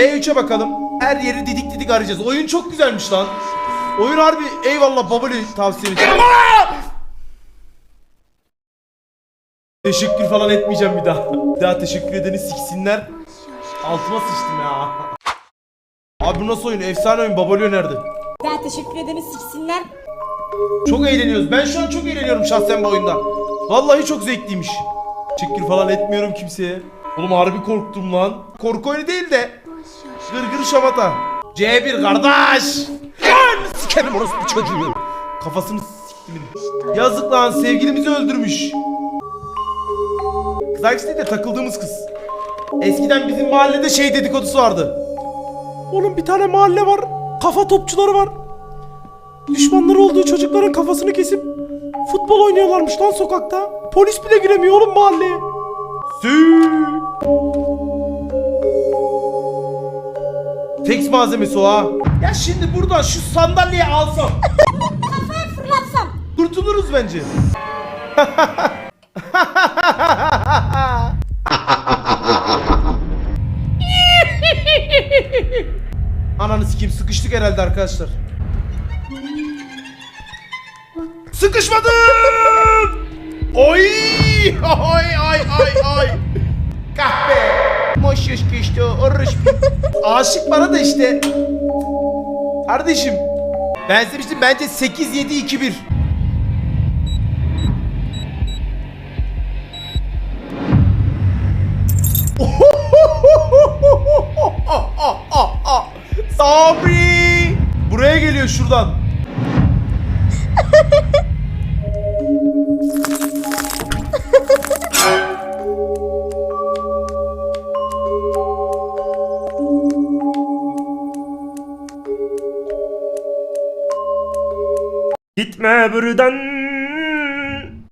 B3'e bakalım. Her yeri didik didik arayacağız. Oyun çok güzelmiş lan. Oyun harbi eyvallah babali tavsiye ederim. Teşekkür falan etmeyeceğim bir daha. Bir daha teşekkür edeni siksinler. Altıma sıçtım ya. Abi bu nasıl oyun? Efsane oyun. Babali önerdi. Daha teşekkür edeni siksinler. Çok eğleniyoruz. Ben şu an çok eğleniyorum şahsen bu oyunda. Vallahi çok zevkliymiş. Teşekkür falan etmiyorum kimseye. Oğlum harbi korktum lan. Korku oyunu değil de. Gırgır şamata. C1 kardeş. Lan sikerim orası bu çocuğu. Kafasını siktim. Yazık lan sevgilimizi öldürmüş. Kız değil de takıldığımız kız. Eskiden bizim mahallede şey dedikodusu vardı. Oğlum bir tane mahalle var. Kafa topçuları var. Düşmanları olduğu çocukların kafasını kesip futbol oynuyorlarmış lan sokakta. Polis bile giremiyor oğlum mahalleye. Tex malzemesi o ha. Ya şimdi buradan şu sandalyeyi alsam Kafaya fırlatsam. kurtuluruz bence. Ananı sikeyim sıkıştık herhalde arkadaşlar. Sıkışmadım! Oy! Ay ay ay ay! Kahpe! Moşuş geçti oruç. Aşık bana da işte. Kardeşim. Ben demiştim bence 8 7 2 1. Sabri! Buraya geliyor şuradan. Gitme buradan